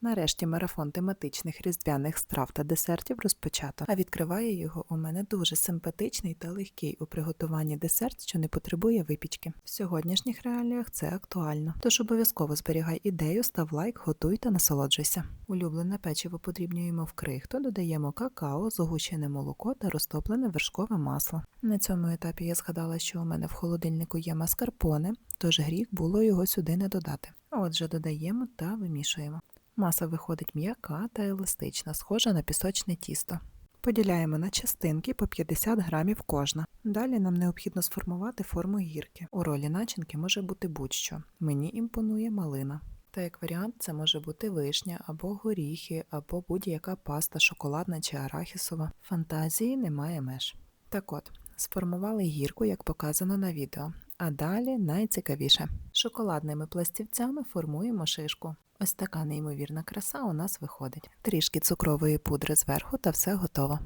Нарешті марафон тематичних різдвяних страв та десертів розпочато, а відкриває його у мене дуже симпатичний та легкий у приготуванні десерт, що не потребує випічки. В сьогоднішніх реаліях це актуально. Тож обов'язково зберігай ідею, став лайк, готуй та насолоджуйся. Улюблене печиво подрібнюємо в крихту, додаємо какао, згущене молоко та розтоплене вершкове масло. На цьому етапі я згадала, що у мене в холодильнику є маскарпоне, тож гріх було його сюди не додати. Отже, додаємо та вимішуємо. Маса виходить м'яка та еластична, схожа на пісочне тісто. Поділяємо на частинки по 50 грамів кожна. Далі нам необхідно сформувати форму гірки. У ролі начинки може бути будь-що. Мені імпонує малина. Та як варіант, це може бути вишня або горіхи, або будь-яка паста, шоколадна чи арахісова. Фантазії немає меж. Так от, сформували гірку, як показано на відео. А далі найцікавіше. Шоколадними пластівцями формуємо шишку. Ось така неймовірна краса у нас виходить. Трішки цукрової пудри зверху та все готово.